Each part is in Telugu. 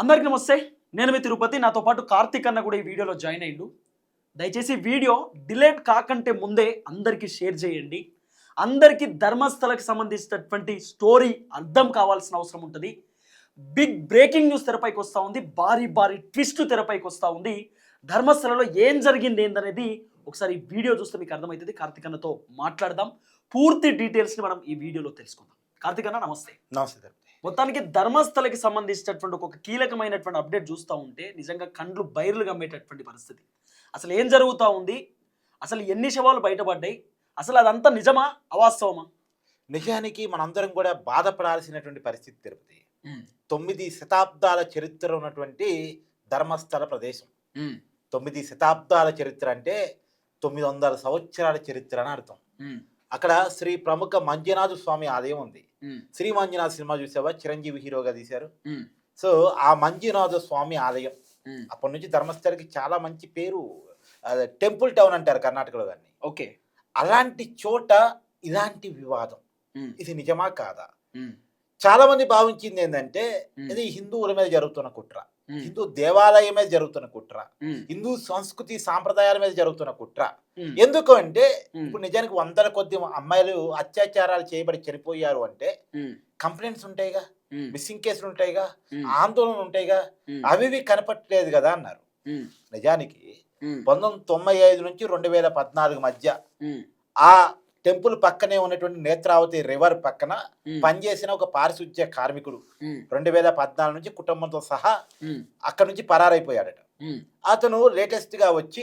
అందరికి నమస్తే. నేను మీ తిరుపతి. నాతో పాటు కార్తీక్ అన్న కూడా ఈ వీడియోలో జాయిన్ అయ్యిండు. దయచేసి వీడియో డిలేట్ కాకంటే ముందే అందరికీ షేర్ చేయండి. అందరికీ ధర్మస్థలకి సంబంధించినటువంటి స్టోరీ అర్థం కావాల్సిన అవసరం ఉంటుంది. బిగ్ బ్రేకింగ్ న్యూస్ తెరపైకి వస్తూ ఉంది. భారీ భారీ ట్విస్ట్ తెరపైకి వస్తూ ఉంది. ధర్మస్థలలో ఏం జరిగింది ఏందనేది ఒకసారి ఈ వీడియో చూస్తే మీకు అర్థమవుతుంది. కార్తీక్ అన్నతో మాట్లాడదాం. పూర్తి డీటెయిల్స్ని మనం ఈ వీడియోలో తెలుసుకుందాం. కార్తీక్ అన్న నమస్తే. నమస్తే మొత్తానికి ధర్మస్థలకి సంబంధించినటువంటి ఒక కీలకమైనటువంటి అప్డేట్ చూస్తూ ఉంటే నిజంగా కండ్లు బైర్లు గమ్మేటటువంటి పరిస్థితి. అసలు ఏం జరుగుతూ ఉంది? అసలు ఎన్ని శవాలు బయటపడ్డాయి? అసలు అదంతా నిజమా? అవాస్తవమా? నిజానికి మనందరం కూడా బాధపడాల్సినటువంటి పరిస్థితి తిరుపతి. తొమ్మిది శతాబ్దాల చరిత్ర ఉన్నటువంటి ధర్మస్థల ప్రదేశం. తొమ్మిది శతాబ్దాల చరిత్ర అంటే తొమ్మిది వందల సంవత్సరాల చరిత్ర అని అర్థం. అక్కడ శ్రీ ప్రముఖ మంజునాథ స్వామి ఆలయం ఉంది. శ్రీ మంజునాథ్ సినిమా చూసావా? చిరంజీవి హీరోగా తీశారు. సో ఆ మంజునాథ స్వామి ఆలయం. అప్పటి నుంచి ధర్మస్థలకి చాలా మంచి పేరు టెంపుల్ టౌన్ అంటారు కర్ణాటకలో దాన్ని. ఓకే. అలాంటి చోట ఇలాంటి వివాదం. ఇది నిజమా కాదా? చాలా మంది భావించింది ఏంటంటే ఇది హిందువుల మీద జరుగుతున్న కుట్ర. హిందూ దేవాలయం మీద జరుగుతున్న కుట్ర హిందూ సంస్కృతి సాంప్రదాయాల మీద జరుగుతున్న కుట్ర. ఎందుకు అంటే ఇప్పుడు నిజానికి వందల కొద్ది అమ్మాయిలు అత్యాచారాలు చేయబడి చనిపోయారు అంటే కంప్లైంట్స్ ఉంటాయిగా మిస్సింగ్ కేసులు ఉంటాయిగా ఆందోళన ఉంటాయిగా అవి ఇవి కనపట్లేదు కదా అన్నారు. నిజానికి పంతొమ్మిది తొంభై ఐదు నుంచి రెండు వేల పద్నాలుగు మధ్య ఆ టెంపుల్ పక్కనే ఉన్నటువంటి నేత్రావతి రివర్ పక్కన పనిచేసిన ఒక పారిశుధ్య కార్మికుడు. రెండు వేల పద్నాలుగు నుంచి కుటుంబంతో సహా అక్కడ నుంచి పరారైపోయాడట. అతను లేటెస్ట్గా వచ్చి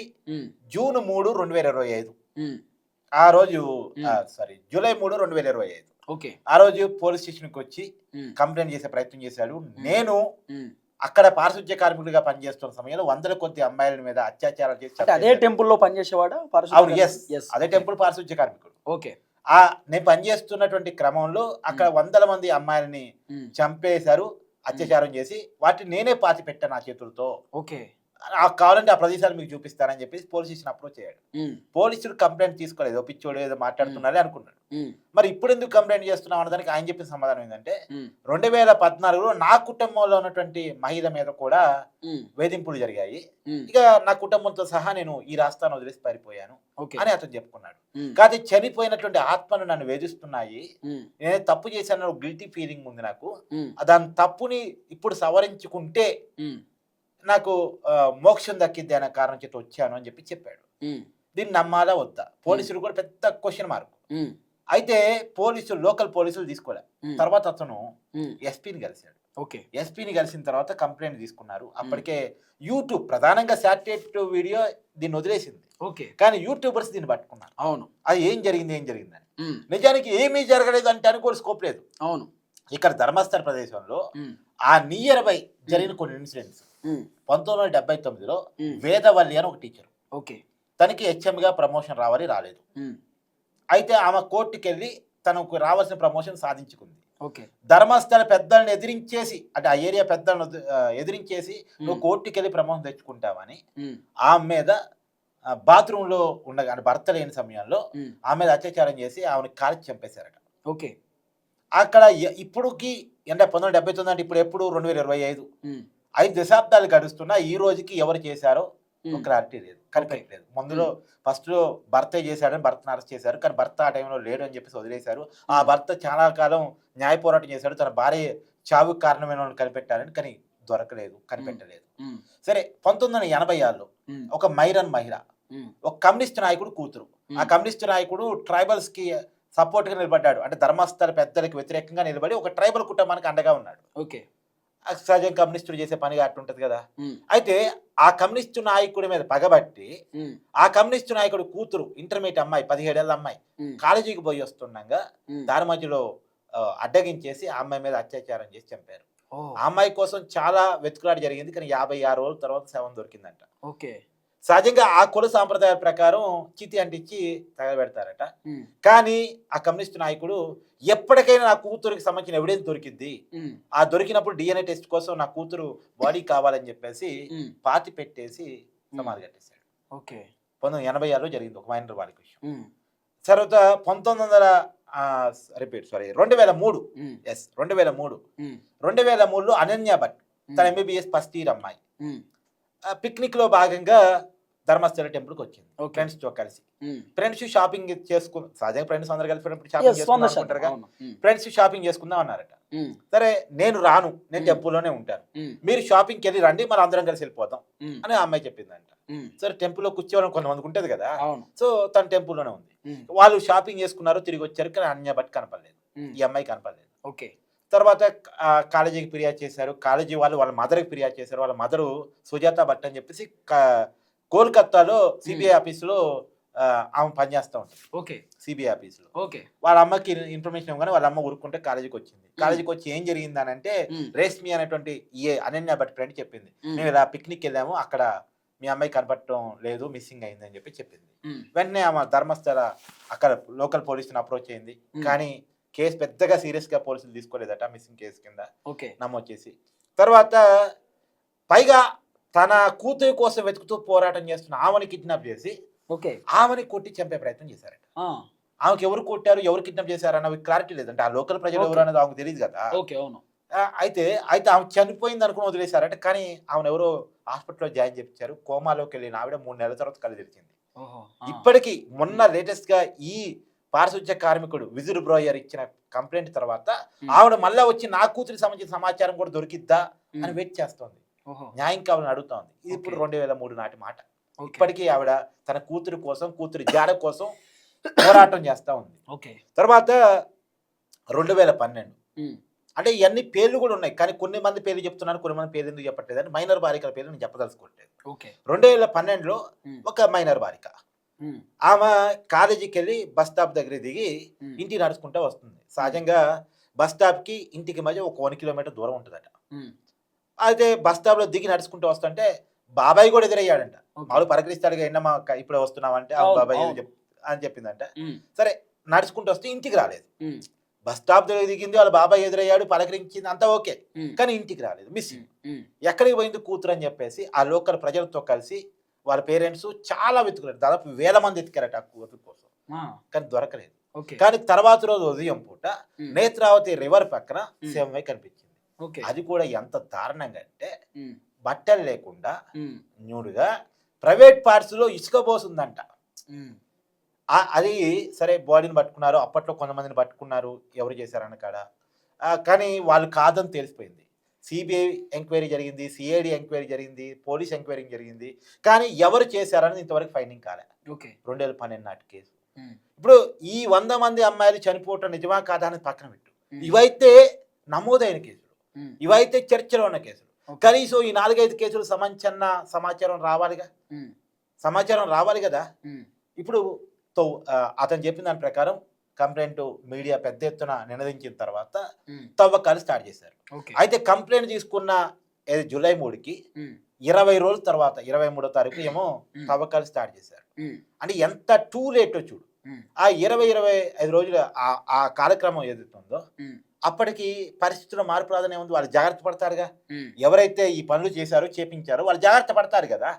జూన్ మూడు రెండు వేల ఇరవై ఐదు. ఆ రోజు సారీ జూలై మూడు రెండు వేల ఇరవై ఐదు. ఓకే. ఆ రోజు పోలీస్ స్టేషన్కి వచ్చి కంప్లైంట్ చేసే ప్రయత్నం చేశాడు. నేను అక్కడ పారిశుధ్య కార్మికుడిగా పనిచేస్తున్న సమయంలో వందల కొద్ది అమ్మాయిల మీద అత్యాచారాలు చేసి అదే చంపేశాడు. టెంపుల్లో పనిచేసేవాడా? అవును ఎస్ అదే టెంపుల్ పారిశుధ్య కార్మికుడు. ఓకే ఆ నేను పనిచేస్తున్నటువంటి క్రమంలో అక్కడ వందల మంది అమ్మాయిలని చంపేశారు అత్యాచారం చేసి వాటిని నేనే పాతి పెట్టాను నా చేతులతో. ఓకే కావాలంటే ఆ ప్రదేశాలు మీకు చూపిస్తానని చెప్పేసి పోలీస్ స్టేషన్ అప్రోచ్ అయ్యాడు పోలీసులు కంప్లైంట్ తీసుకోలేదు. పిచ్చోడు ఏదో మాట్లాడుతున్నారే అనుకున్నాడు మరి ఇప్పుడు ఎందుకు కంప్లైంట్ చేస్తున్నాం అన్న దానికి ఆయన చెప్పిన సమాధానం ఏంటంటే రెండు వేల పద్నాలుగులో నా కుటుంబంలో ఉన్నటువంటి మహిళ మీద కూడా వేధింపులు జరిగాయి. ఇక నా కుటుంబంతో సహా నేను ఈ రాష్ట్రాన్ని వదిలేసి పారిపోయాను అని అతను చెప్పుకున్నాడు. కాదు చనిపోయినటువంటి ఆత్మను నన్ను వేధిస్తున్నాయి. నేను తప్పు చేశాను గిల్టీ ఫీలింగ్ ఉంది నాకు. దాని తప్పుని ఇప్పుడు సవరించుకుంటే నాకు మోక్షం దక్కిద్ది అనే కారణం చేత వచ్చాను అని చెప్పి చెప్పాడు. దీన్ని నమ్మాలా వద్దా? పోలీసులు కూడా పెద్ద క్వశ్చన్ మార్క్ అయితే పోలీసులు లోకల్ పోలీసులు తీసుకోలే. తర్వాత అతను ఎస్పీని కలిశాడు. ఓకే. ఎస్పీని కలిసిన తర్వాత కంప్లైంట్ తీసుకున్నారు. అప్పటికే యూట్యూబ్ ప్రధానంగా శాటిలైట్ వీడియో దీన్ని వదిలేసింది. ఓకే. కానీ యూట్యూబర్స్ దీన్ని పట్టుకున్నారు. అవును. అది ఏం జరిగింది ఏం జరిగిందని. నిజానికి ఏమీ జరగలేదు అంటే అనుకోని స్కోప్ లేదు. అవును. ఇక్కడ ధర్మస్థల ప్రదేశంలో ఆ నియర్ బై జరిగిన కొన్ని ఇన్సిడెంట్స్ పంతొమ్మిది వందల డెబ్బై తొమ్మిదిలో వేదవల్లి అని ఒక టీచర్ ఓకే. తనకి హెచ్ఎంగా ప్రమోషన్ రావాలి రాలేదు. అయితే ఆమె కోర్టుకి వెళ్ళి తనకు రావాల్సిన ప్రమోషన్ సాధించుకుంది. ఓకే. ధర్మస్థల పెద్దల్ని ఎదిరించేసి అంటే ఆ ఏరియా పెద్దలను ఎదిరించేసి నువ్వు కోర్టుకి వెళ్ళి ప్రమోషన్ తెచ్చుకుంటావని ఆమె మీద ఆ, బాత్రూంలో ఉండగా అంటే భర్త లేని సమయంలో ఆమె మీద అత్యాచారం చేసి ఆమెను కాల్చి చంపేశారట. ఓకే. అక్కడ ఇప్పుడుకి అంటే పంతొమ్మిది డెబ్బై తొమ్మిది అంటే ఇప్పుడు ఎప్పుడు? రెండు వేల ఇరవై ఐదు. ఐదు దశాబ్దాలు గడుస్తున్నా ఈ రోజుకి ఎవరు చేశారో ఒక క్లారిటీ లేదు కనిపెట్టలేదు ముందులో ఫస్ట్ భర్త చేశాడని భర్తను అరెస్ట్ చేశారు కానీ భర్త ఆ టైంలో లేడు అని చెప్పేసి వదిలేశారు. ఆ భర్త చాలా కాలం న్యాయ పోరాటం చేశాడు తన భార్య చావుకి కారణమైన వాళ్ళని కనిపెట్టారని కానీ దొరకలేదు కనిపెట్టలేదు. సరే పంతొమ్మిది వందల ఎనభై ఆరులో ఒక మైరన్ మహిళ ఒక కమ్యూనిస్ట్ నాయకుడు కూతురు. ఆ కమ్యూనిస్ట్ నాయకుడు ట్రైబల్స్కి సపోర్ట్గా నిలబడ్డాడు. అంటే ధర్మస్థల పెద్దలకు వ్యతిరేకంగా నిలబడి ఒక ట్రైబల్ కుటుంబానికి అండగా ఉన్నాడు. ఓకే. సహజంగా కమ్యూనిస్టులు చేసే పనిగా అట్టుంటది కదా. అయితే ఆ కమ్యూనిస్టు నాయకుడి మీద పగబట్టి ఆ కమ్యూనిస్టు నాయకుడు కూతురు ఇంటర్మీడియట్ అమ్మాయి పదిహేడేళ్ళ అమ్మాయి కాలేజీకి పోయి వస్తుండగా దారి మధ్యలో అడ్డగించేసి ఆ అమ్మాయి మీద అత్యాచారం చేసి చంపారు. ఆ అమ్మాయి కోసం చాలా వెతుకులాట జరిగింది కానీ యాభై ఆరు రోజుల తర్వాత శవం దొరికిందంట. ఓకే. సహజంగా ఆ కుల సాంప్రదాయాల ప్రకారం చితి అంటించి తగలబెడతారట. కానీ ఆ కమ్యూనిస్ట్ నాయకుడు ఎప్పటికైనా నా కూతురికి సంబంధించిన ఎవిడెన్స్ దొరికింది ఆ దొరికినప్పుడు డిఎన్ఏ టెస్ట్ కోసం నా కూతురు బాడీ కావాలని చెప్పేసి పాతి పెట్టేసి సమాధి కట్టేశాడు. ఓకే. పంతొమ్మిది ఎనభై ఆరులో జరిగింది ఒక మైనర్ బాలిక విషయం. తర్వాత పంతొమ్మిది వందల రిపీట్ సారీ రెండు వేల మూడు. ఎస్ రెండు వేల మూడు. రెండు వేల మూడులో అనన్య భట్ తన ఎంబీబీఎస్ ఫస్ట్ ఇయర్ అమ్మాయి. పిక్నిక్లో భాగంగా ధర్మస్థల టెంపుల్కి వచ్చింది. ఫ్రెండ్స్తో కలిసి. ఫ్రెండ్స్ షాపింగ్ చేసుకుని సహజంగా ఫ్రెండ్స్ అందరు Yes, shopping. Um, friends shopping చేసుకుందాం అన్నారట. సరే నేను రాను. నేను. టెంపుల్లోనే ఉంటాను. మీరు షాపింగ్కి వెళ్ళి రండి మనం అందరం కలిసి వెళ్ళిపోతాం అని ఆ అమ్మాయి చెప్పిందంట. సరే టెంపుల్లో కూర్చోవాలని కొంతమందికి ఉంటుంది కదా? సో తన టెంపుల్లోనే ఉంది. వాళ్ళు షాపింగ్ చేసుకున్నారు తిరిగి వచ్చారు కానీ అన్య బట్టి కనపడలేదు. ఈ అమ్మాయి కనపడలేదు. ఓకే. తర్వాత కాలేజీకి ఫిర్యాదు చేశారు. కాలేజీ వాళ్ళు వాళ్ళ మదర్కి ఫిర్యాదు చేశారు. వాళ్ళ మదరు సుజాత భట్ అని చెప్పేసి కోల్కత్తాలో సిబిఐ ఆఫీసులో ఆ, ఆమె పనిచేస్తూ ఉంటుంది. ఓకే. సిబిఐ ఆఫీసులో. ఓకే. వాళ్ళ అమ్మకి ఇన్ఫర్మేషన్ ఇవ్వగానే వాళ్ళ అమ్మ ఊరుకుంటే కాలేజీకి వచ్చింది. కాలేజీకి వచ్చి ఏం జరిగింది అని అంటే ఉమ్, రేష్మి అనేటువంటి ఏ అనన్య భట్ ఫ్రెండ్ చెప్పింది. మేము ఇలా పిక్నిక్ వెళ్ళాము. అక్కడ మీ అమ్మాయి కనపడటం లేదు మిస్సింగ్ అయిందని చెప్పి చెప్పింది. వెంటనే ఆమె ధర్మస్థల అక్కడ లోకల్ పోలీసుని అప్రోచ్ అయింది. కానీ కేసు పెద్దగా సీరియస్గా పోలీసులు తీసుకోలేదట మిస్సింగ్ కేసు కింద ఓకే. నమోదు చేసి. తర్వాత పైగా తన కూతురు కోసం వెతుకుతూ పోరాటం చేస్తున్న ఆమెని కిడ్నాప్ చేసి ఓకే. ఆమెని కొట్టి చంపే ప్రయత్నం చేశారట. ఆమెకి ఎవరు కొట్టారు ఎవరు కిడ్నాప్ చేశారు అన్నవి క్లారిటీ లేదంటే ఆ లోకల్ ప్రజలు. ఎవరు అనేది ఆమెకు తెలియదు కదా. ఓకే అవును. అయితే అయితే ఆమె చనిపోయింది అనుకుని వదిలేశారట కానీ ఆమెను ఎవరో హాస్పిటల్లో జాయిన్ చేయించారు కోమాలోకి వెళ్ళిన ఆవిడ మూడు నెలల తర్వాత కళ్ళు తెరిచింది. ఇప్పటికీ మొన్న లేటెస్ట్గా ఈ పారిశుధ్య కార్మికుడు విజురు బ్రోయర్ ఇచ్చిన కంప్లైంట్ తర్వాత ఆవిడ మళ్ళా వచ్చి నా కూతురికి సంబంధించిన సమాచారం కూడా దొరికిద్దా అని వెయిట్ చేస్తోంది. న్యాయం కావాలని అడుగుతోంది. ఇది ఇప్పుడు. రెండు వేల మూడు నాటి మాట. ఇప్పటికీ ఆవిడ తన కూతురు కోసం కూతురు జాడ కోసం పోరాటం చేస్తా ఉంది. ఓకే. తర్వాత రెండు వేల పన్నెండు అంటే ఇవన్నీ పేర్లు కూడా ఉన్నాయి. కానీ కొన్ని మంది పేర్లు చెప్తున్నాను కొన్ని మంది పేర్లు ఎందుకు చెప్పట్లేదు అని మైనర్ బాలికల పేర్లు నేను చెప్పదలుచుకోవట్లేదు. ఓకే. రెండు వేల పన్నెండులో ఒక మైనర్ బాలిక. ఆమె కాలేజీకి వెళ్ళి బస్ స్టాప్ దగ్గర దిగి ఇంటికి నడుచుకుంటూ వస్తుంది. సహజంగా బస్ స్టాప్కి ఇంటికి మధ్య ఒక వన్ కిలోమీటర్ దూరం ఉంటుందట. అయితే బస్ స్టాప్లో దిగి నడుచుకుంటూ వస్తుంటే బాబాయ్ కూడా ఎదురయ్యాడంట. మామూలు పలకరిస్తాడుగా ఎన్నమ్మా అక్క ఇప్పుడే వస్తున్నావంటే? ఆ బాబాయ్. చెప్ అని చెప్పిందంట. సరే నడుచుకుంటూ వస్తే ఇంటికి రాలేదు. బస్ స్టాప్ దగ్గర దిగింది వాళ్ళ బాబాయ్ ఎదురయ్యాడు పలకరించింది అంతా ఓకే. కానీ ఇంటికి రాలేదు మిస్సింగ్ ఎక్కడికి పోయింది కూతురు అని చెప్పేసి ఆ లోకల్ ప్రజలతో కలిసి వాళ్ళ పేరెంట్స్ చాలా వెతుకున్నారు దాదాపు వేల మంది ఎత్తికారట ఆ కూతురు కోసం. కానీ దొరకలేదు. కానీ తర్వాత రోజు ఉదయం పూట నేత్రావతి రివర్ పక్కన. శవమై కనిపించింది. అది కూడా ఎంత దారుణంగా అంటే బట్టలు లేకుండా న్యూడ్గా ప్రైవేట్ పార్ట్స్లో ఇసుక పోసిందంట. అది సరే బాడీని పట్టుకున్నారు అప్పట్లో కొంతమందిని పట్టుకున్నారు ఎవరు చేశారన్న కాడ. కానీ వాళ్ళు కాదని తెలిసిపోయింది. సిబిఐ ఎంక్వైరీ జరిగింది సిఐడి ఎంక్వైరీ జరిగింది పోలీస్ ఎంక్వైరీ జరిగింది. కానీ ఎవరు చేశారని ఇంతవరకు ఫైండింగ్ కాలే. ఓకే. రెండు వేల పన్నెండు నాటి కేసు. ఇప్పుడు ఈ వంద మంది అమ్మాయిలు చనిపోవటం నిజమా కాదా అని పక్కన పెట్టు. ఇవైతే నమోదైన ఉమ్, ఇవైతే చర్చలో ఉన్న కేసులు. కనీసం ఈ నాలుగైదు కేసులు సంబంధించిన సమాచారం రావాలిగా? సమాచారం రావాలి కదా? ఇప్పుడు తో అతను చెప్పిన దాని ప్రకారం కంప్లైంట్ మీడియా పెద్ద ఎత్తున నినదించిన తర్వాత తవ్వకాలు స్టార్ట్ చేశారు. అయితే కంప్లైంట్ తీసుకున్న జూలై మూడుకి ఇరవై రోజుల తర్వాత ఇరవై మూడో తారీఖు ఏమో తవ్వకాలు స్టార్ట్ చేశారు. అంటే ఎంత టూ లేటో చూడు. ఆ ఇరవై ఇరవై ఐదు రోజుల ఆ- కార్యక్రమం ఏదైతుందో అప్పటికి పరిస్థితుల్లో మార్పు రాదనే ఉంది. వాళ్ళు జాగ్రత్త పడతారుగా. ఎవరైతే ఈ పనులు చేశారో చేపించారో వాళ్ళు జాగ్రత్త పడతారు కదా.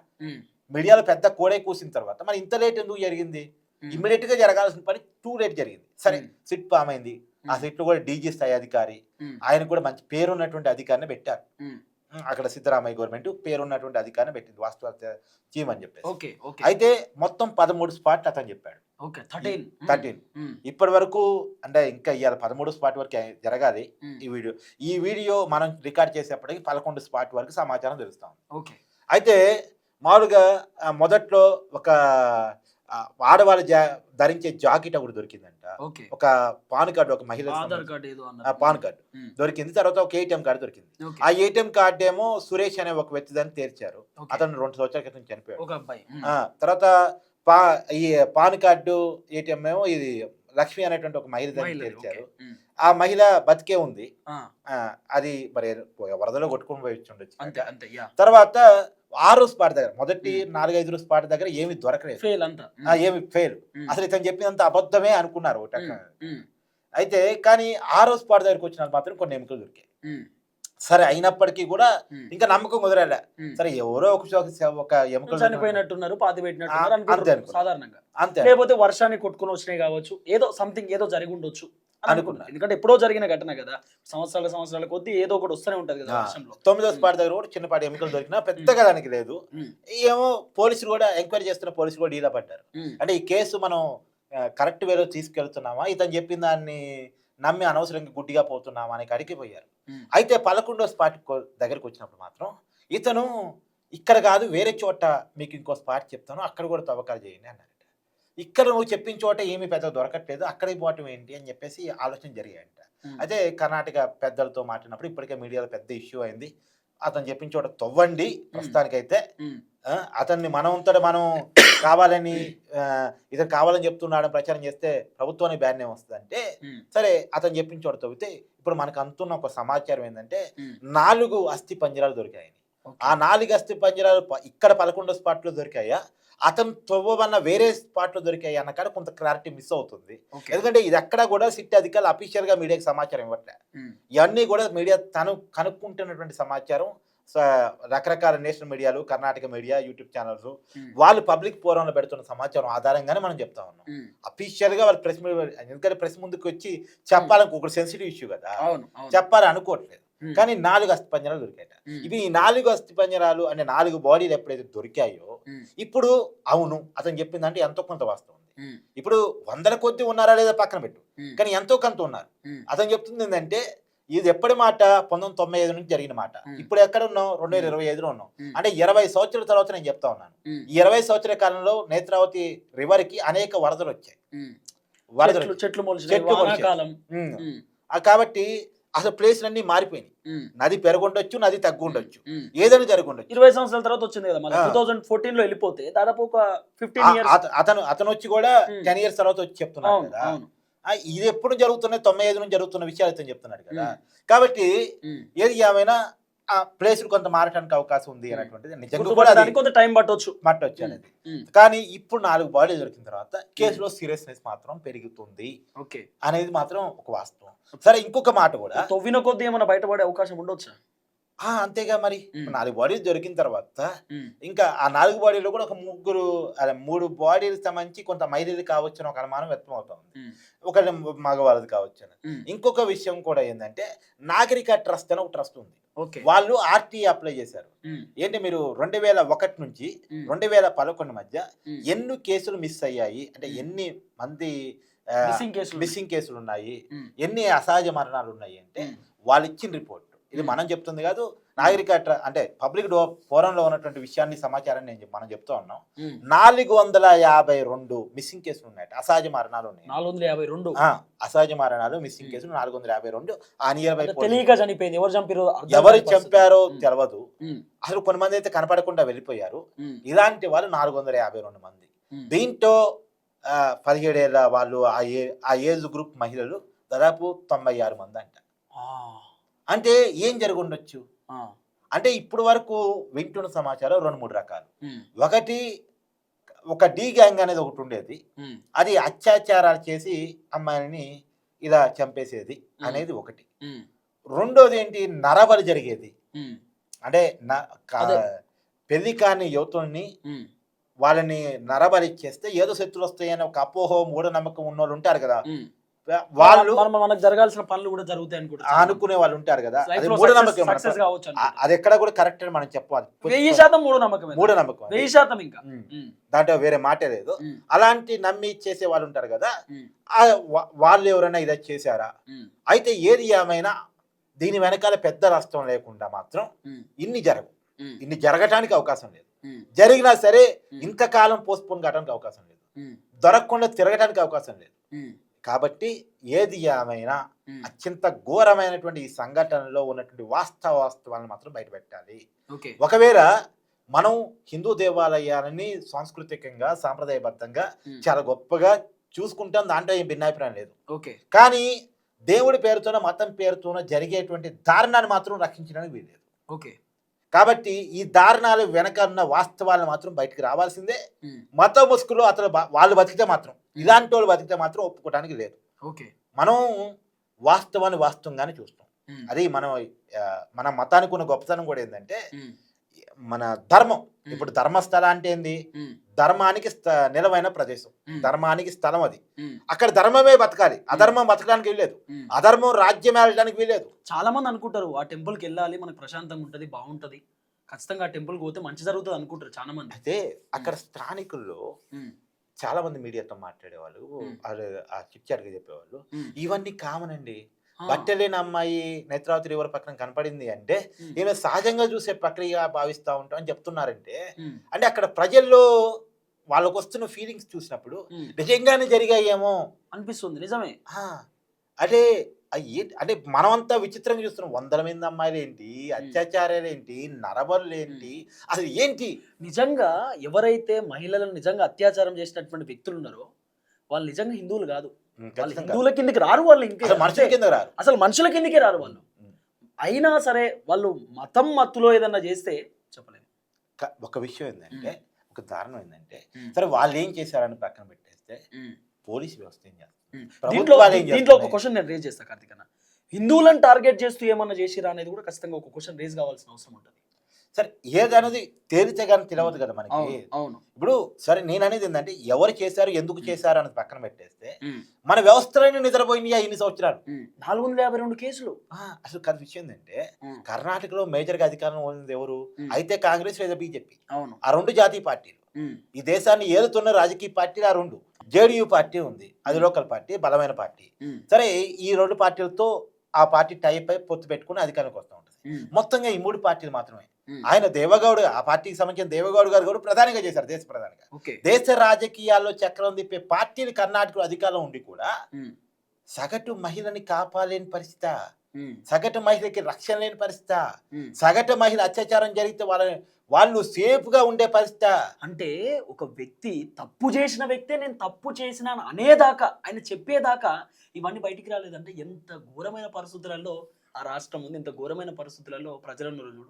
మీడియాలో పెద్ద కోడే కూసిన తర్వాత మరి ఇంత లేట్ ఎందుకు జరిగింది? ఇమ్మీడియట్గా జరగాల్సిన పని టూ లేట్ జరిగింది. సరే. సిట్ ఫామ్ అయింది ఆ సిట్ కూడా డీజీ స్థాయి అధికారి ఆయన కూడా మంచి పేరున్నటువంటి అధికారిని పెట్టారు. అక్కడ సిద్ధరామయ్య గవర్నమెంట్ పేరున్నటువంటి అధికారిని పెట్టింది. వాస్తవ అని చెప్పేసి. Okay okay. అయితే మొత్తం పదమూడు స్పాట్లు అతను చెప్పాడు. Okay thirteen. ఇప్పటి వరకు అంటే ఇంకా ఇవాళ పదమూడు స్పాట్ వరకు జరగాలి ఈ వీడియో. ఈ వీడియో మనం రికార్డ్ చేసేప్పటికి పదకొండు స్పాట్ వరకు సమాచారం తెలుస్తాం ఓకే. అయితే మామూలుగా మొదట్లో ఒక ఆడవాళ్ళు జా ధరించే జాకెట్ ఒకటి దొరికిందంట. ఒక పాన్ కార్డు ఒక మహిళ ఆధార్ కార్డ్ ఏదో ఆ, అన్నారు పాన్ కార్డు. దొరికింది. తర్వాత ఒక ఏటీఎం కార్డు దొరికింది. ఆ ఏటీఎం కార్డు ఏమో సురేష్ అనే ఒక వ్యక్తి దాన్ని తేల్చారు ఓకే. అతను రెండు సంవత్సరాల క్రితం చనిపోయాడు. తర్వాత పా ఈ పాన్ కార్డు ఏటీఎం ఏమో ఇది లక్ష్మి అనేటువంటి ఒక మహిళ. ఉమ్, ఆ మహిళ బతికే ఉంది. అది మరి వరదలో కొట్టుకుని పోయి ఉండొచ్చు తర్వాత ఆరో స్పాట్ దగ్గర మొదటి. నాలుగైదు స్పాట్ దగ్గర ఏమి దొరకలేదు. ఫెయిల్ అంతా. ఏమి ఫెయిల్. అసలు ఇతను చెప్పినంత అబద్ధమే అనుకున్నారు అయితే కానీ ఆరో స్పాట్ దగ్గరికి వచ్చిన మాత్రం కొన్ని ఎముకలు దొరికాయి. సరే అయినప్పటికీ కూడా ఇంకా నమ్మకం కుదరలే. సరే ఎవరో ఒక ఒక ఎముకలు చనిపోయినట్టున్నారు పాతి అనుకో. సాధారణంగా. అంతే లేకపోతే వర్షాన్ని కొట్టుకుని వచ్చినాయి కావచ్చు ఏదో సంథింగ్ ఏదో జరిగి ఉండొచ్చు అని అనుకున్నారు ఎందుకంటే ఎప్పుడో జరిగిన ఘటన కదా. సంవత్సరాల సంవత్సరాల కొద్దీ ఏదో ఒకటి వస్తూనే ఉంటది కదా తొమ్మిదో స్పాట్ దగ్గర కూడా చిన్నపాటి ఎముకలు దొరికినా పెద్దగా దానికి లేదు. ఏమో పోలీసులు కూడా ఎంక్వైరీ చేస్తున్న పోలీసులు కూడా డీలా పడ్డారు. అంటే ఈ కేసు మనం కరెక్ట్ వేలో తీసుకెళ్తున్నామా? ఇతను చెప్పిన దాన్ని నమ్మి అనవసరంగా గుడ్డిగా పోతున్నామా అని అడిగి పోయారు ఉమ్, అయితే పదకొండో స్పాట్ దగ్గరకు వచ్చినప్పుడు మాత్రం ఇతను ఇక్కడ కాదు వేరే చోట మీకు ఇంకో స్పాట్ చెప్తాను అక్కడ కూడా తవ్వకాలు చేయండి అన్నారట. ఇక్కడ నువ్వు చెప్పిన చోట ఏమీ పెద్ద దొరకట్లేదు అక్కడికి పోవటం ఏంటి అని చెప్పేసి ఆలోచన జరిగాయంట. అయితే కర్ణాటక పెద్దలతో మాట్లాడినప్పుడు ఇప్పటికే మీడియాలో పెద్ద ఇష్యూ అయింది. అతను చెప్పిన చోట తవ్వండి ప్రస్తుతానికైతే అతన్ని మనమంతట మనం కావాలని ఇతను కావాలని చెప్తున్నాడని ప్రచారం చేస్తే ప్రభుత్వానికి బ్యాన్ వస్తుంది అంటే సరే అతను చెప్పిన చోట తవ్వితే ఇప్పుడు మనకు అంతున్న ఒక సమాచారం ఏంటంటే నాలుగు అస్థి పంజరాలు దొరికాయి. ఆ నాలుగు అస్థి పంజరాలు ఇక్కడ పదకొండో స్పాట్లో దొరికాయా? అతను తవ్వమన్న వేరే స్పాట్లో దొరికాయి? అన్న కాడ కొంత క్లారిటీ మిస్ అవుతుంది. ఎందుకంటే ఇది ఎక్కడ కూడా సిట్ అధికారులు అఫీషియల్గా మీడియాకి సమాచారం ఇవ్వట్లే. ఇవన్నీ కూడా మీడియా తను కనుక్కుంటున్నటువంటి సమాచారం. రకరకాల నేషనల్ మీడియాలు కర్ణాటక మీడియా యూట్యూబ్ ఛానల్స్ వాళ్ళు పబ్లిక్ ఫోరంలో పెడుతున్న సమాచారం ఆధారంగానే మనం చెప్తా ఉన్నాం. అఫీషియల్గా వాళ్ళు ప్రెస్ ఎందుకంటే ప్రెస్ ముందుకు వచ్చి చెప్పాలని ఒక సెన్సిటివ్ ఇష్యూ కదా చెప్పాలని అనుకోవట్లేదు. కానీ నాలుగు అస్థి పంజరాలు దొరికాయట ఇవి ఈ నాలుగు అస్థి పంజరాలు అంటే నాలుగు బాడీలు ఎప్పుడైతే దొరికాయో ఇప్పుడు అవును అతను చెప్పిందంటే ఎంతో కొంత వాస్తవం ఇప్పుడు వందల కొద్ది ఉన్నారా లేదా పక్కన పెట్టు. కానీ ఎంతో కొంత ఉన్నారు. అతను చెప్తుంది ఏంటంటే ఇది ఎప్పటి మాట? పంతొమ్మిది తొంభై ఐదు నుంచి జరిగిన మాట. ఇప్పుడు ఎక్కడ ఉన్నాం రెండు వేల ఇరవై ఐదులో ఉన్నాం. అంటే ఇరవై సంవత్సరాల తర్వాత నేను చెప్తా ఉన్నాను. ఈ ఇరవై సంవత్సరాల కాలంలో నేత్రావతి రివర్కి అనేక వరదలు వచ్చాయి. వరదలు చెట్లు కాబట్టి అసలు ప్లేస్ అన్ని మారిపోయినాయి. నది పెరుగుండొచ్చు నది తగ్గుండొచ్చు. ఏదైనా జరుగుండొచ్చు. ఇరవై సంవత్సరాల తర్వాత వచ్చింది కదా. టూ థౌసండ్ ఫోర్టీన్లో వెళ్ళిపోతే దాదాపు ఒక ఫిఫ్టీన్ అతను అతను వచ్చి కూడా. టెన్ ఇయర్స్ తర్వాత వచ్చి చెప్తున్నాడు అవును కదా. ఇది ఎప్పుడు జరుగుతున్నాయి? తొంభై ఐదు నుంచి జరుగుతున్న విషయాలు అతను చెప్తున్నాడు కదా. కాబట్టి. ఏది ఏమైనా ఆ ప్లేస్ కొంత మారటానికి అవకాశం ఉంది అనేటువంటిది నిజంగా కూడా కొంత టైం పట్టొచ్చు. మట్టొచ్చు అనేది. కానీ ఇప్పుడు నాలుగు బాడీ దొరికిన తర్వాత కేసులో సీరియస్నెస్ మాత్రం పెరుగుతుంది ఓకే. అనేది మాత్రం ఒక వాస్తవం. సరే ఇంకొక మాట కూడా. తవ్విన కొద్ది ఏమైనా బయటపడే అవకాశం ఉండొచ్చా? ఆ అంతేగా మరి. నాలుగు బాడీలు దొరికిన తర్వాత ఇంకా ఆ నాలుగు బాడీలో కూడా ఒక ముగ్గురు అదే మూడు బాడీలకు సంబంధించి కొంత మహిళలు కావచ్చు అని ఒక అనుమానం వ్యక్తం అవుతుంది ఒక మగవాళ్ళది కావచ్చు ఇంకొక విషయం కూడా ఏంటంటే నాగరిక ట్రస్ట్ అని ఒక ట్రస్ట్ ఉంది. వాళ్ళు ఆర్టీ అప్లై చేశారు. ఏంటి మీరు రెండు వేల ఒకటి నుంచి రెండు వేల పదకొండు మధ్య. ఎన్ని కేసులు మిస్ అయ్యాయి? అంటే. ఎన్ని మంది మిస్సింగ్ కేసులు మిస్సింగ్ కేసులు ఉన్నాయి? ఎన్ని అసహజ మరణాలు ఉన్నాయి అంటే వాళ్ళు ఇచ్చిన రిపోర్ట్. ఇది మ్మ్. మనం చెప్తుంది కాదు నాగరిక అంటే పబ్లిక్ డో ఫోరంలో ఉన్నటువంటి విషయాన్ని సమాచారాన్ని నేను మనం చెప్తా ఉన్నాం. ఉమ్. నాలుగు వందల యాభై రెండు మిస్సింగ్ కేసులు ఉన్నాయి. అసహజ మరణాలు ఉన్నాయి. నాలుగు వందల యాభై రెండు. ఆ, అసహజ మరణాలు మిస్సింగ్ మ్మ్. కేసులు నాలుగు వందల యాభై రెండు. ఆ నియర్ బై తెలియక చనిపోయింది. ఎవరు చంపారో ఎవరు. చంపారో. తెలియదు అసలు కొంతమంది అయితే కనపడకుండా వెళ్ళిపోయారు. ఇలాంటి వాళ్ళు నాలుగు వందల యాభై రెండు మంది. ఆ, పదిహేడేళ్ళ వాళ్ళు ఆ ఏ ఆ ఏజ్ గ్రూప్ మహిళలు దాదాపు తొంభై ఆరు మంది అంట. అంటే ఏం జరుగుండొచ్చు? అంటే ఇప్పుడు వరకు వింటున్న సమాచారం రెండు మూడు రకాలు. ఒకటి ఒక డీ గ్యాంగ్ అనేది ఒకటి ఉండేది. అది అత్యాచారాలు చేసి అమ్మాయిని ఇలా చంపేసేది అనేది ఒకటి. రెండోది ఏంటి? నరబలి జరిగేది. అంటే. పెళ్ళి కాని యువతుల్ని వాళ్ళని నరబలి చేస్తే ఏదో శత్రులు వస్తాయని ఒక అపోహ మూఢనమ్మకం ఉన్న వాళ్ళు ఉంటారు కదా. వాళ్ళు మనం మనకు జరగాల్సిన పనులు కూడా జరుగుతాయి అనుకుంటా అనుకునే వాళ్ళు ఉంటారు కదా. అది మూఢనమ్మకం కావచ్చు ఆ- అనుకుంటా. అది ఎక్కడ కూడా కరెక్ట్ అని మనం చెప్పాలి. వెయ్యి శాతం మూడు నమ్మకం మూఢనమ్మకం అది. వెయ్యి శాతం ఇంకా. దాంట్లో వేరే మాటే లేదు అలాంటి నమ్మి చేసే వాళ్ళు ఉంటారు కదా. వాళ్ళు ఎవరైనా ఇదే చేశారా? అయితే ఏది ఏమైనా దీని వెనకాల పెద్ద నష్టం లేకుండా మాత్రం ఇన్ని జరగవు. ఇన్ని జరగటానికి అవకాశం లేదు. జరిగినా సరే ఇంతకాలం పోస్ట్పోన్ కావడానికి అవకాశం లేదు. దొరకకుండా తిరగడానికి అవకాశం లేదు. కాబట్టి ఏది ఏమైనా. అత్యంత ఘోరమైనటువంటి ఈ సంఘటనలో ఉన్నటువంటి వాస్తవ వాస్తవాలను మాత్రం బయటపెట్టాలి. ఓకే. ఒకవేళ మనం హిందూ దేవాలయాలని సాంస్కృతికంగా సాంప్రదాయబద్ధంగా చాలా గొప్పగా చూసుకుంటాం దాంట్లో ఏం భిన్నాభిప్రాయం లేదు. ఓకే. కానీ దేవుడి పేరుతోన మతం పేరుతోన జరిగేటువంటి దారుణాన్ని మాత్రం రక్షించడానికి వీల్లేదు. ఓకే. కాబట్టి ఈ దారుణాలు వెనక ఉన్న వాస్తవాలను మాత్రం బయటికి రావాల్సిందే. మత ముసుగులు అతను వాళ్ళు బతికితే మాత్రం ఇలాంటి వాళ్ళు బతికితే మాత్రం ఒప్పుకోవడానికి లేదు. ఓకే. మనం వాస్తవాన్ని వాస్తవంగానే చూస్తాం. అది మనం మన మతానికి ఉన్న గొప్పతనం కూడా ఏంటంటే మన ధర్మం. ఇప్పుడు ధర్మస్థల అంటే ఏంది? ధర్మానికి నిలవైన ప్రదేశం. ధర్మానికి స్థలం అది. అక్కడ ధర్మమే బతకాలి. అధర్మం బతకడానికి వీల్లేదు. అధర్మం రాజ్యం ఏలడానికి వీల్లేదు. చాలా మంది అనుకుంటారు ఆ టెంపుల్కి వెళ్ళాలి మనకు ప్రశాంతంగా ఉంటుంది బాగుంటది. ఖచ్చితంగా ఆ టెంపుల్కి పోతే మంచి జరుగుతుంది అనుకుంటారు చాలా మంది. అయితే అక్కడ స్థానికుల్లో చాలా మంది మీడియాతో మాట్లాడేవాళ్ళు. వాళ్ళు ఆ చిట్చాట్గా చెప్పేవాళ్ళు ఇవన్నీ కామన్ అండి. బట్టలేని అమ్మాయి నేత్రావతి రివర్ పక్కన కనపడింది అంటే ఈమె సహజంగా చూసే ప్రక్రియ భావిస్తా ఉంటాం అని చెప్తున్నారంటే అంటే అక్కడ ప్రజల్లో వాళ్ళకు వస్తున్న ఫీలింగ్స్ చూసినప్పుడు నిజంగానే జరిగాయేమో. అనిపిస్తుంది నిజమే. అంటే అంటే మనమంతా విచిత్రంగా చూస్తున్నాం. వందల మంది అమ్మాయిలు ఏంటి అత్యాచారాలు ఏంటి నరబరులు ఏంటి అసలు ఏంటి? నిజంగా ఎవరైతే మహిళలను నిజంగా అత్యాచారం చేసినటువంటి వ్యక్తులు ఉన్నారో వాళ్ళు నిజంగా హిందువులు కాదు. వాళ్ళు. హిందువుల కిందకి రారు వాళ్ళు ఇంకా అసలు మనుషుల కింద రారు అసలు మనుషుల కిందకి రారు వాళ్ళు. అయినా సరే వాళ్ళు మతం మత్తులో ఏదన్నా చేస్తే చెప్పలేము క- ఒక విషయం ఏంటంటే ఒక దారుణం ఏంటంటే. సరే వాళ్ళు ఏం చేశారని పక్కన పెట్టేస్తే. పోలీస్ వ్యవస్థ ఏం. ప్రభుత్వాలు దీంట్లో ఒక? క్వశ్చన్ నేను రేజ్ చేస్తా కార్తిక్ అన్న హిందువులను టార్గెట్ చేస్తూ ఏమన్నా చేసిరా అనేది కూడా ఖచ్చితంగా ఒక క్వశ్చన్ రేజ్ కావాల్సిన అవసరం ఉంటుంది సరే ఏదనేది తేలితే కానీ తెలియదు కదా మనకి అవును ఇప్పుడు సరే నేను అనేది ఏంటంటే ఎవరు చేశారు ఎందుకు చేశారు అనేది పక్కన పెట్టేస్తే. మన వ్యవస్థలన్నీ నిద్రపోయినాయి ఇన్ని సంవత్సరాలు. నాలుగు వందల యాభై రెండు కేసులు ఆ, అసలు కాదు విషయం ఏంటంటే. కర్ణాటకలో మేజర్గా అధికారం ఉంది ఎవరు. అయితే కాంగ్రెస్ లేదా బీజేపీ అవును ఆ రెండు జాతీయ పార్టీలు. ఈ దేశాన్ని ఏలుతున్న రాజకీయ పార్టీలు ఆ రెండు జేడీయూ పార్టీ ఉంది అది లోకల్ పార్టీ బలమైన పార్టీ. సరే ఈ రెండు పార్టీలతో ఆ పార్టీ టైప్ అయి పొత్తు పెట్టుకుని అధికారంలోకి వస్తూ. మొత్తంగా ఈ మూడు పార్టీలు మాత్రమే. ఆయన దేవగౌడ్ ఆ పార్టీకి సంబంధించిన దేవగౌడ్ గారు కూడా ప్రధానిగా చేశారు దేశ ప్రధానిగా దేశ రాజకీయాల్లో చక్రం తిప్పే పార్టీలు కర్ణాటకలో అధికారంలో ఉండి కూడా. సగటు మహిళని కాపాలేని పరిస్థితి. సగటు మహిళకి రక్షణ లేని పరిస్థితి. సగటు మహిళ అత్యాచారం జరిగితే వాళ్ళని వాళ్ళు సేఫ్గా ఉండే పరిస్థితి అంటే ఒక వ్యక్తి తప్పు చేసిన వ్యక్తే నేను తప్పు చేసినాను అనేదాకా ఆయన చెప్పేదాకా ఇవన్నీ బయటికి రాలేదంటే ఎంత ఘోరమైన పరిస్థితులలో ఆ రాష్ట్రం ఉంది ఎంత ఘోరమైన పరిస్థితులలో ప్రజలను చూడు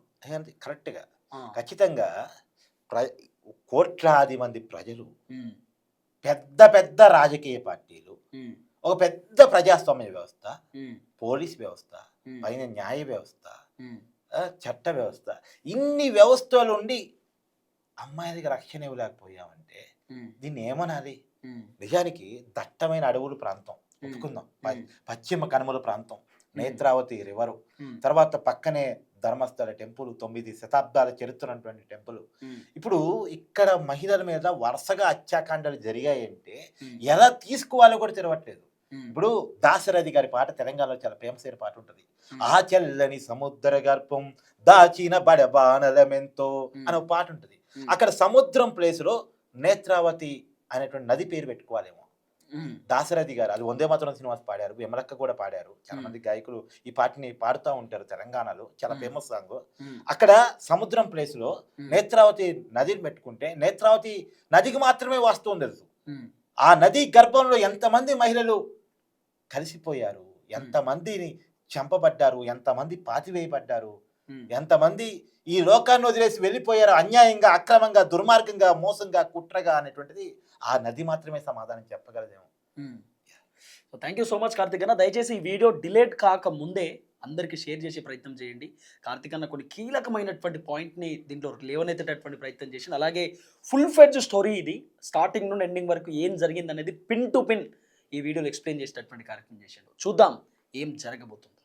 కరెక్ట్గా ఆ. ఖచ్చితంగా ప్ర కోట్లాది మంది ప్రజలు. పెద్ద పెద్ద రాజకీయ పార్టీలు. ఒక పెద్ద ప్రజాస్వామ్య వ్యవస్థ. పోలీస్ వ్యవస్థ. పైన న్యాయ వ్యవస్థ చట్ట వ్యవస్థ ఇన్ని వ్యవస్థలు ఉండి అమ్మాయిలకి రక్షణ ఇవ్వలేకపోయామంటే. దీన్ని ఏమనాలి. నిజానికి దట్టమైన అడవుల ప్రాంతం ఒప్పుకుందాం. పశ్చిమ కనుమల ప్రాంతం నేత్రావతి రివరు. తర్వాత పక్కనే ధర్మస్థల టెంపుల్ తొమ్మిది శతాబ్దాల చరిత్ర ఉన్నటువంటి టెంపుల్. ఇప్పుడు ఇక్కడ మహిళల మీద వరుసగా హత్యాకాండాలు జరిగాయంటే. ఎలా తీసుకోవాలో కూడా తెలవట్లేదు ఉమ్. ఇప్పుడు దాశరథి గారి పాట తెలంగాణలో చాలా ఫేమస్ అయిన పాట ఉంటుంది. ఆ చెల్లని సముద్ర గర్భం దాచిన బడబానలమెంతో అనే పాట ఉంటుంది. అక్కడ సముద్రం ప్లేస్లో నేత్రావతి అనేటువంటి నది పేరు పెట్టుకోవాలేమో. దాశరథి గారు అది వందే మాత్రం సినిమాస్ పాడారు విమలక్క కూడా పాడారు చాలా. మంది గాయకులు ఈ పాటని పాడుతూ ఉంటారు తెలంగాణలో చాలా. Famous song. అక్కడ సముద్రం ప్లేస్లో. నేత్రావతి నదిని పెట్టుకుంటే నేత్రావతి నదికి మాత్రమే వాస్తవం తెలుసు. ఆ నది గర్భంలో ఎంతమంది మహిళలు కలిసిపోయారు. ఎంతమందిని చంపబడ్డారు? ఎంతమంది పాతివేయబడ్డారు. ఎంతమంది ఈ లోకాన్ని వదిలేసి వెళ్ళిపోయారు? అన్యాయంగా అక్రమంగా దుర్మార్గంగా మోసంగా కుట్రగా అనేటువంటిది ఆ నది మాత్రమే సమాధానం చెప్పగలదేమో. So thank you so much Karthik అన్న. దయచేసి ఈ వీడియో డిలేట్ కాక ముందే అందరికీ షేర్ చేసే ప్రయత్నం చేయండి. కార్తిక్ అన్న కొన్ని కీలకమైనటువంటి పాయింట్ని దీంట్లో లేవనెత్తేటటువంటి ప్రయత్నం చేసింది. అలాగే ఫుల్ ఫెడ్జ్ స్టోరీ ఇది. స్టార్టింగ్ నుండి ఎండింగ్ వరకు ఏం జరిగింది అనేది పిన్ టు పిన్ ఈ వీడియోలో ఎక్స్ప్లెయిన్ చేసేటటువంటి కార్యక్రమం చేశాడు. చూద్దాం ఏం జరగబోతుంది.